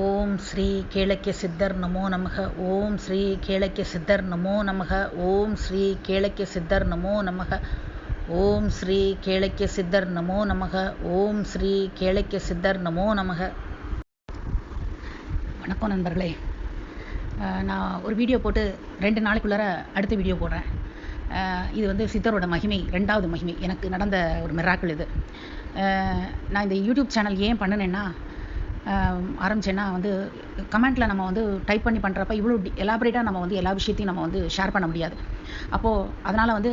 ஓம் ஸ்ரீ கேளக்கிய சித்தர் நமோ நமக. ஓம் ஸ்ரீ கேளக்கிய சித்தர் நமோ நமக. ஓம் ஸ்ரீ கேளக்கிய சித்தர் நமோ நமக. ஓம் ஸ்ரீ கேளக்கிய சித்தர் நமோ நமக. ஓம் ஸ்ரீ கேளக்கிய சித்தர் நமோ நமக. வணக்கம் நண்பர்களே. நான் ஒரு வீடியோ போட்டு ரெண்டு நாளைக்குள்ளார அடுத்த வீடியோ போடுறேன். இது வந்து சித்தரோட மகிமை ரெண்டாவது மகிமை. எனக்கு நடந்த ஒரு மிராக்கள் இது. நான் இந்த யூடியூப் சேனல் ஏன் பண்ணினேன்னா ஆரம்பிச்சேன்னா வந்து கமெண்ட்டில் நம்ம வந்து டைப் பண்ணி பண்ணுறப்ப இவ்வளோ எலாபரேட்டாக நம்ம வந்து எல்லா விஷயத்தையும் நம்ம வந்து ஷேர் பண்ண முடியாது. அப்போது அதனால் வந்து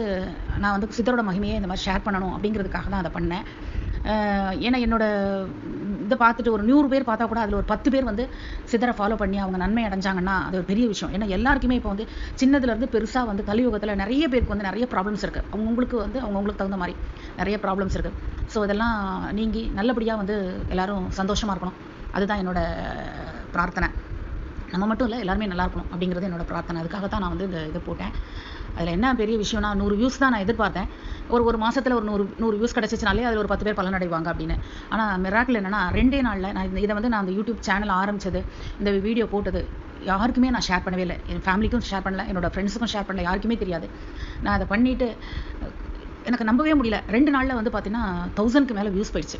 நான் வந்து சித்தரோட மகிமையை இந்த மாதிரி ஷேர் பண்ணணும் அப்படிங்கிறதுக்காக தான் அதை பண்ணேன். ஏன்னா என்னோட இதை பார்த்துட்டு ஒரு நூறு பேர் பார்த்தா கூட அதில் ஒரு பத்து பேர் வந்து சித்தரை ஃபாலோ பண்ணி அவங்க நன்மை அடைஞ்சாங்கன்னா அது ஒரு பெரிய விஷயம். ஏன்னா எல்லாருக்குமே இப்போ வந்து சின்னதுலேருந்து பெருசாக வந்து கலியுகத்தில் நிறைய பேருக்கு வந்து நிறைய ப்ராப்ளம்ஸ் இருக்குது அவங்கவுங்களுக்கு வந்து அவங்கவுங்களுக்கு தகுந்த மாதிரி நிறைய ப்ராப்ளம்ஸ் இருக்குது ஸோ இதெல்லாம் நீங்கி நல்லபடியாக வந்து எல்லாரும் சந்தோஷமாக இருக்கணும். அதுதான் என்னோட பிரார்த்தனை. நம்ம மட்டும் இல்லை எல்லாருமே நல்லா இருக்கணும் அப்படிங்கிறது என்னோட பிரார்த்தனை. அதுக்காக தான் நான் வந்து இந்த இது போட்டேன். அதில் என்ன பெரிய விஷயம்னா நூறு வியூஸ் தான் நான் எதிர்பார்த்தேன். ஒரு ஒரு மாதத்தில் ஒரு நூறு நூறு வியூஸ் கிடச்சிச்சினாலே அதில் ஒரு பத்து பேர் பலனடைவாங்க அப்படின்னு. ஆனால் மிராக்கில் என்னன்னா ரெண்டே நாளில் நான் இந்த- இதை வந்து நான் அந்த யூடியூப் சேனல் ஆரம்பித்தது இந்த வீடியோ போட்டது யாருக்குமே நான் ஷேர் பண்ணவே இல்லை. என் ஃபேமிலிக்கும் ஷேர் பண்ணல என்னோட ஃப்ரெண்ட்ஸுக்கும் ஷேர் பண்ணல யாருக்குமே தெரியாது. நான் அதை பண்ணிவிட்டு எனக்கு நம்பவே முடியல. ரெண்டு நாளில் வந்து பார்த்தீங்கன்னா தௌசண்ட்க்கு மேலே வியூஸ் போயிடுச்சு.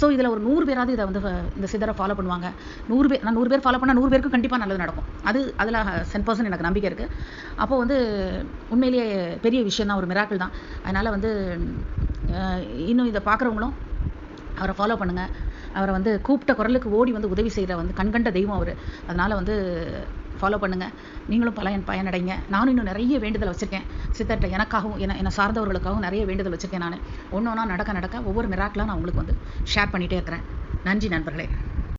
ஸோ இதில் ஒரு நூறு பேராவது இதை வந்து இந்த சிதரை ஃபாலோ பண்ணுவாங்க. நூறு பேர் நான் நூறு பேர் ஃபாலோ பண்ணால் நூறு பேருக்கு கண்டிப்பாக நல்லது நடக்கும். அது அதில் சென் பர்சன்ட் எனக்கு நம்பிக்கை இருக்குது அப்போ வந்து உண்மையிலேயே பெரிய விஷயம் தான் ஒரு மிராக்கிள் தான். அதனால் வந்து இன்னும் இதை பார்க்குறவங்களும் அவரை ஃபாலோ பண்ணுங்க. அவரை வந்து கூப்பிட்ட குரலுக்கு ஓடி வந்து உதவி செய்கிற வந்து கண்கண்ட தெய்வம் அவர். அதனால் வந்து ஃபாலோ பண்ணுங்க. நீங்களும் பலன் பயனடைங்க. நானும் இன்னும் நிறைய வேண்டுதல் வச்சிருக்கேன். சித்தர்கிட்ட எனக்காகவும் என்ன என்னை சார்ந்தவர்களுக்காகவும் நிறைய வேண்டுதல் வச்சிருக்கேன் நான். ஒன்று ஒன்றா நடக்க நடக்க ஒவ்வொரு மிராக்கெலாம் நான் உங்களுக்கு வந்து ஷேர் பண்ணிகிட்டே இருக்கிறேன். நன்றி நண்பர்களே.